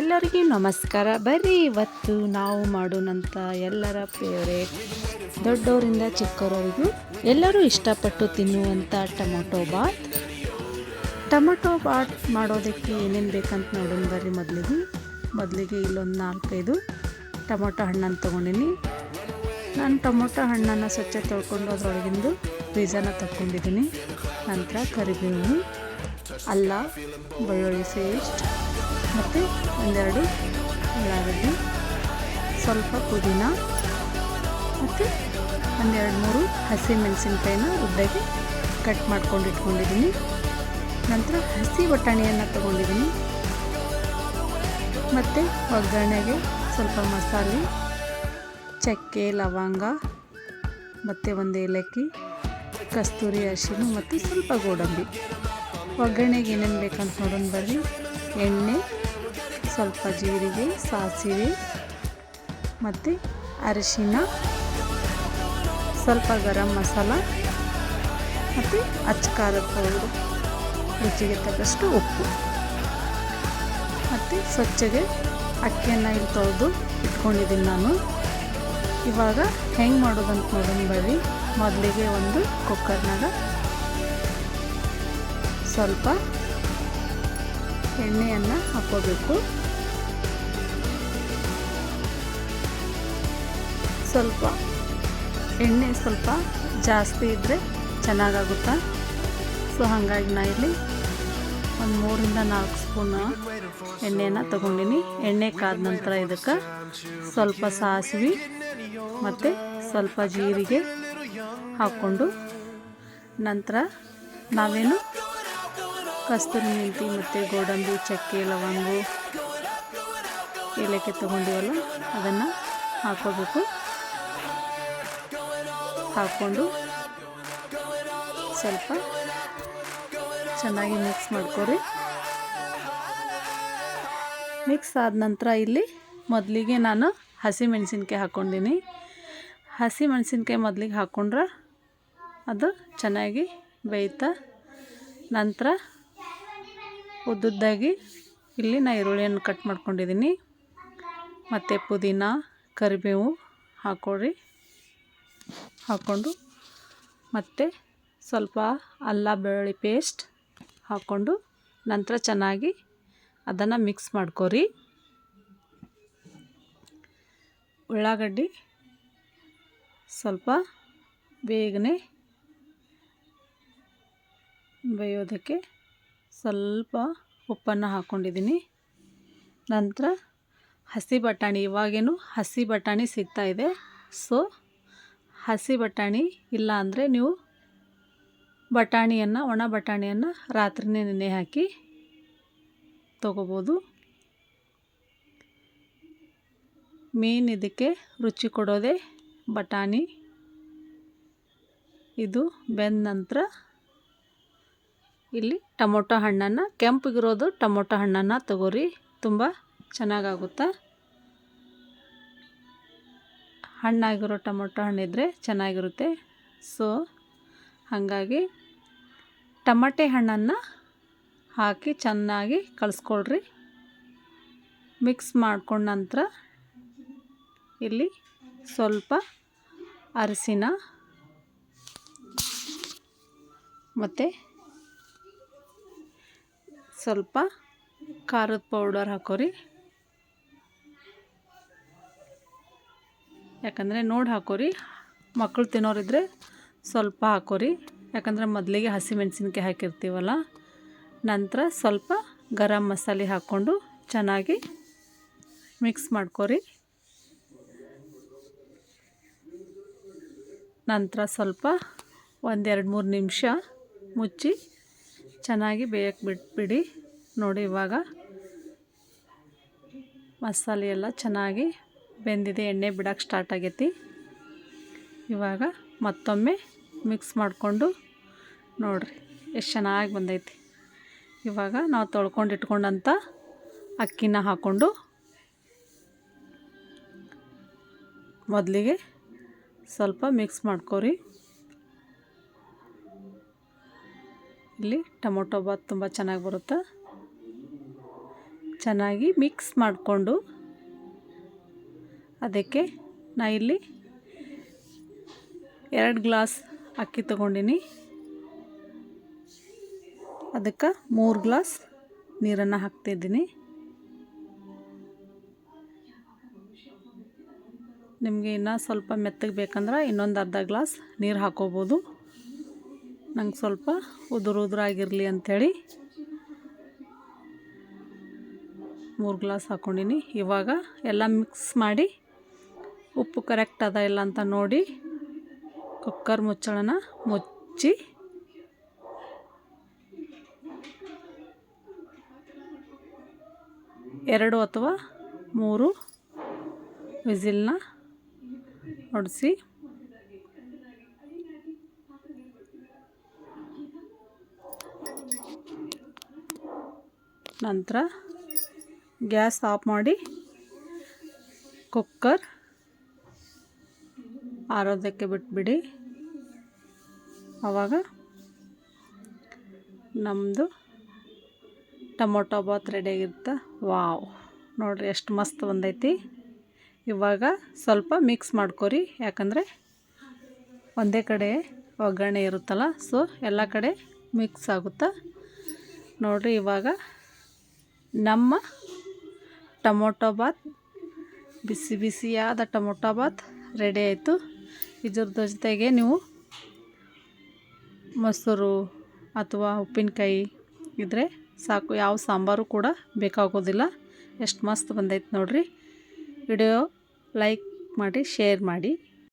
ಎಲ್ಲರಿಗೂ ನಮಸ್ಕಾರ. ಬರ್ರಿ ಇವತ್ತು ನಾವು ಮಾಡೋಣಂಥ ಎಲ್ಲರ ಫೇವ್ರೇಟ್ ದೊಡ್ಡವರಿಂದ ಚಿಕ್ಕವರವರೆಗೂ ಎಲ್ಲರೂ ಇಷ್ಟಪಟ್ಟು ತಿನ್ನುವಂಥ ಟೊಮೊಟೊ ಬಾತ್. ಟೊಮೊಟೊ ಬಾತ್ ಮಾಡೋದಕ್ಕೆ ಏನೇನು ಬೇಕಂತ ನೋಡೋಣ ಬರ್ರಿ ಮೊದಲಿಗೆ. ಮೊದಲಿಗೆ ಇಲ್ಲೊಂದು ನಾಲ್ಕೈದು ಟೊಮೊಟೊ ಹಣ್ಣನ್ನು ತೊಗೊಂಡಿನಿ. ನಾನು ಟೊಮೊಟೊ ಹಣ್ಣನ್ನು ಸ್ವಚ್ಛ ತೊಳ್ಕೊಂಡು ಅದರೊಳಗಿಂದು ಬೀಜನ ತಗೊಂಡಿದ್ದೀನಿ ನಂತರ ಕರಿಬೇವು ಅಲ್ಲ, ಬೆಳ್ಳುಳ್ಳಿ ಪೇಸ್ಟ್ ಮತ್ತು ಒಂದೆರಡು ಉಳ್ಳಾಗಡ್ಡಿ, ಸ್ವಲ್ಪ ಪುದೀನ ಮತ್ತು ಒಂದೆರಡು ಮೂರು ಹಸಿ ಮೆಣಸಿನ್ಕಾಯಿನ ಉದ್ದಗೆ ಕಟ್ ಮಾಡ್ಕೊಂಡು ಇಟ್ಕೊಂಡಿದ್ದೀನಿ. ನಂತರ ಹಸಿ ಬಟಾಣಿಯನ್ನು ತೊಗೊಂಡಿದ್ದೀನಿ. ಮತ್ತು ಒಗ್ಗರಣೆಗೆ ಸ್ವಲ್ಪ ಮಸಾಲೆ, ಚಕ್ಕೆ, ಲವಂಗ, ಮತ್ತು ಒಂದು ಏಲಕ್ಕಿ, ಕಸ್ತೂರಿ ಅರಿಶಿನ ಮತ್ತು ಸ್ವಲ್ಪ ಗೋಡಂಬಿ. ಒಗ್ಗರಣೆಗೆ ಏನೇನು ಬೇಕಂತ ನೋಡೋಣ, ಬರ್ರಿ. ಎಣ್ಣೆ ಸ್ವಲ್ಪ ಜೀರಿಗೆ, ಸಾಸಿವೆ ಮತ್ತು ಅರಿಶಿನ, ಸ್ವಲ್ಪ ಗರಂ ಮಸಾಲ ಮತ್ತು ಅಚ್ಚಕಾರದ ಪೌಡ್ರು, ರುಚಿಗೆ ತಕ್ಕಷ್ಟು ಉಪ್ಪು. ಮತ್ತು ಸ್ವಚ್ಛಗೆ ಅಕ್ಕಿಯನ್ನು ಇಲ್ಲಿ ತೊಳೆದು ಇಟ್ಕೊಂಡಿದ್ದೀನಿ ನಾನು. ಇವಾಗ ಹೆಂಗೆ ಮಾಡೋದಂತ ನೋಡೋಣ ಬರ್ರಿ ಮೊದಲಿಗೆ ಒಂದು ಕುಕ್ಕರ್ನಾಗ ಸ್ವಲ್ಪ ಎಣ್ಣೆಯನ್ನು ಹಾಕೋಬೇಕು ಸ್ವಲ್ಪ ಎಣ್ಣೆ ಸ್ವಲ್ಪ ಜಾಸ್ತಿ ಇದ್ದರೆ ಚೆನ್ನಾಗಾಗುತ್ತಾ? ಸೊ ಹಾಗಾಗಿ ನಾ ಇಲ್ಲಿ ಒಂದು ಮೂರಿಂದ ನಾಲ್ಕು ಸ್ಪೂನ್ ಎಣ್ಣೆನ ತೊಗೊಂಡಿನಿ. ಎಣ್ಣೆ ಕಾದ ನಂತರ ಇದಕ್ಕೆ ಸ್ವಲ್ಪ ಸಾಸಿವೆ ಮತ್ತು ಸ್ವಲ್ಪ ಜೀರಿಗೆ ಹಾಕ್ಕೊಂಡು ನಂತರ ನಾವೇನು ಕಸ್ತೂರಿ ಮೆಂತಿ ಮತ್ತು ಗೋಡಂಬಿ, ಚಕ್ಕೆ, ಲವಂಗು, ಏಲಕ್ಕಿ ತೊಗೊಂಡಿವಲ್ಲ, ಅದನ್ನು ಹಾಕೋಬೇಕು. ಹಾಕ್ಕೊಂಡು ಸ್ವಲ್ಪ ಚೆನ್ನಾಗಿ ಮಿಕ್ಸ್ ಮಾಡ್ಕೊರಿ. ಮಿಕ್ಸ್ ಆದ ನಂತರ ಇಲ್ಲಿ ಮೊದಲಿಗೆ ನಾನು ಹಸಿ ಮೆಣಸಿನ್ಕಾಯಿ ಹಾಕ್ಕೊಂಡಿನಿ. ಹಸಿ ಮೆಣಸಿನ್ಕಾಯಿ ಮೊದಲಿಗೆ ಹಾಕ್ಕೊಂಡ್ರೆ ಅದು ಚೆನ್ನಾಗಿ ಬೇಯ್ತಾ ನಂತರ ಉದ್ದುದ್ದಾಗಿ ಇಲ್ಲಿ ನಾ ಈರುಳ್ಳಿಯನ್ನು ಕಟ್ ಮಾಡ್ಕೊಂಡಿದ್ದೀನಿ ಮತ್ತು ಪುದೀನ, ಕರಿಬೇವು ಹಾಕ್ಕೊಳ್ರಿ. ಹಾಕ್ಕೊಂಡು ಮತ್ತು ಸ್ವಲ್ಪ ಅಲ್ಲ ಬೆಳ್ಳುಳ್ಳಿ ಪೇಸ್ಟ್ ಹಾಕ್ಕೊಂಡು ನಂತರ ಚೆನ್ನಾಗಿ ಅದನ್ನು ಮಿಕ್ಸ್ ಮಾಡ್ಕೊರಿ. ಉಳ್ಳಾಗಡ್ಡಿ ಸ್ವಲ್ಪ ಬೇಗನೆ ಬೇಯೋದಕ್ಕೆ ಸ್ವಲ್ಪ ಉಪ್ಪನ್ನು ಹಾಕ್ಕೊಂಡಿದ್ದೀನಿ. ನಂತರ ಹಸಿ ಬಟಾಣಿ, ಇವಾಗೇನು ಹಸಿ ಬಟಾಣಿ ಸಿಗ್ತಾಯಿದೆ ಸೊ ಹಸಿ ಬಟಾಣಿ ಇಲ್ಲ ಅಂದರೆ ನೀವು ಬಟಾಣಿಯನ್ನು, ಒಣ ಬಟಾಣಿಯನ್ನು ರಾತ್ರಿನೇ ನೆನೆ ಹಾಕಿ ತಗೋಬೋದು. ಮೇನ್ ಇದಕ್ಕೆ ರುಚಿ ಕೊಡೋದೇ ಬಟಾಣಿ. ಇದು ಬೆಂದ ನಂತರ ಇಲ್ಲಿ ಟೊಮೊಟೊ ಹಣ್ಣನ್ನು, ಕೆಂಪಗಿರೋದು ಟೊಮೊಟೊ ಹಣ್ಣನ್ನು ತಗೋರಿ, ತುಂಬ ಚೆನ್ನಾಗಾಗುತ್ತಾ? ಹಣ್ಣಾಗಿರೋ ಟೊಮೊಟೊ ಹಣ್ಣಿದ್ರೆ ಚೆನ್ನಾಗಿರುತ್ತೆ. ಸೊ ಹಾಗಾಗಿ ಟಮಟೆ ಹಣ್ಣನ್ನು ಹಾಕಿ ಚೆನ್ನಾಗಿ ಕಲಿಸ್ಕೊಳ್ರಿ. ಮಿಕ್ಸ್ ಮಾಡ್ಕೊಂಡ ನಂತರ ಇಲ್ಲಿ ಸ್ವಲ್ಪ ಅರಿಸಿನ ಮತ್ತು ಸ್ವಲ್ಪ ಖಾರದ ಪೌಡರ್ ಹಾಕೋರಿ. ಯಾಕಂದರೆ ನೋಡಿ ಹಾಕೋರಿ. ಮಕ್ಕಳು ತಿನ್ನೋರಿದ್ರೆ ಸ್ವಲ್ಪ ಹಾಕೋರಿ. ಯಾಕಂದರೆ ಮೊದಲಿಗೆ ಹಸಿಮೆಣ್ಸಿನ್ಕಾಯಿ ಹಾಕಿರ್ತೀವಲ್ಲ, ನಂತರ ಸ್ವಲ್ಪ ಗರಂ ಮಸಾಲೆ ಹಾಕ್ಕೊಂಡು ಚೆನ್ನಾಗಿ ಮಿಕ್ಸ್ ಮಾಡ್ಕೊರಿ. ನಂತರ ಸ್ವಲ್ಪ ಒಂದೆರಡು ಮೂರು ನಿಮಿಷ ಮುಚ್ಚಿ ಚೆನ್ನಾಗಿ ಬೇಯಕ್ಕೆ ಬಿಟ್ಬಿಡಿ ನೋಡಿ ಇವಾಗ ಮಸಾಲೆ ಎಲ್ಲ ಚೆನ್ನಾಗಿ ಬೆಂದಿದೆ, ಎಣ್ಣೆ ಬಿಡೋಕ್ಕೆ ಸ್ಟಾರ್ಟ್ ಆಗೈತಿ. ಇವಾಗ ಮತ್ತೊಮ್ಮೆ ಮಿಕ್ಸ್ ಮಾಡಿಕೊಂಡು ನೋಡಿರಿ, ಎಷ್ಟು ಚೆನ್ನಾಗಿ ಬಂದೈತಿ. ಇವಾಗ ನಾವು ತೊಳ್ಕೊಂಡು ಇಟ್ಕೊಂಡಂಥ ಅಕ್ಕಿನ ಹಾಕ್ಕೊಂಡು ಮೊದಲಿಗೆ ಸ್ವಲ್ಪ ಮಿಕ್ಸ್ ಮಾಡ್ಕೊರಿ. ಇಲ್ಲಿ ಟೊಮೊಟೊ ಬಾತ್ ತುಂಬ ಚೆನ್ನಾಗಿ ಬರುತ್ತೆ. ಚೆನ್ನಾಗಿ ಮಿಕ್ಸ್ ಮಾಡಿಕೊಂಡು ಅದಕ್ಕೆ ನಾ ಇಲ್ಲಿ ಎರಡು ಗ್ಲಾಸ್ ಅಕ್ಕಿ ತಗೊಂಡಿನಿ. ಅದಕ್ಕೆ ಮೂರು ಗ್ಲಾಸ್ ನೀರನ್ನು ಹಾಕ್ತಿದ್ದೀನಿ. ನಿಮಗೆ ಇನ್ನೂ ಸ್ವಲ್ಪ ಮೆತ್ತಗೆ ಬೇಕಂದ್ರೆ ಇನ್ನೊಂದು ಅರ್ಧ ಗ್ಲಾಸ್ ನೀರು ಹಾಕೋಬೋದು. ನಂಗೆ ಸ್ವಲ್ಪ ಉದುರು ಉದುರಾಗಿರಲಿ ಅಂಥೇಳಿ ಮೂರು ಗ್ಲಾಸ್ ಹಾಕ್ಕೊಂಡಿನಿ ಇವಾಗ ಎಲ್ಲ ಮಿಕ್ಸ್ ಮಾಡಿ ಉಪ್ಪು ಕರೆಕ್ಟ್ ಅದ ಇಲ್ಲ ಅಂತ ನೋಡಿ ಕುಕ್ಕರ್ ಮುಚ್ಚಳನ ಮುಚ್ಚಿ. ಎರಡು ಅಥವಾ ಮೂರು ವಿಸಿಲ್ನ ಹೊಡಿಸಿ ನಂತರ ಗ್ಯಾಸ್ ಆಫ್ ಮಾಡಿ ಕುಕ್ಕರ್ ಆರೋದಕ್ಕೆ ಬಿಟ್ಬಿಡಿ. ಆವಾಗ ನಮ್ಮದು ಟೊಮೊಟೊ ಬಾತ್ ರೆಡಿಯಾಗಿರುತ್ತೆ ವಾವ್. ನೋಡಿರಿ ಎಷ್ಟು ಮಸ್ತ್ ಬಂದೈತಿ. ಇವಾಗ ಸ್ವಲ್ಪ ಮಿಕ್ಸ್ ಮಾಡ್ಕೊರಿ. ಯಾಕಂದರೆ ಒಂದೇ ಕಡೆ ಒಗ್ಗರಣೆ ಇರುತ್ತಲ್ಲ ಸೊ ಎಲ್ಲ ಕಡೆ ಮಿಕ್ಸ್ ಆಗುತ್ತಾ? ನೋಡಿರಿ ಇವಾಗ ನಮ್ಮ ಟೊಮೊಟೊ ಬಾತ್, ಬಿಸಿ ಬಿಸಿಯಾದ ಟೊಮೊಟೊ ಬಾತ್ ರೆಡಿ ಆಯಿತು. ಇದ್ರ ಜೊತೆಗೆ ನೀವು ಮೊಸರು ಅಥವಾ ಉಪ್ಪಿನಕಾಯಿ ಇದ್ದರೆ ಸಾಕು. ಯಾವ ಸಾಂಬಾರು ಕೂಡ ಬೇಕಾಗೋದಿಲ್ಲ. ಎಷ್ಟು ಮಸ್ತ್ ಬಂದೈತೆ ನೋಡಿರಿ. ವಿಡಿಯೋ ಲೈಕ್ ಮಾಡಿ, ಶೇರ್ ಮಾಡಿ.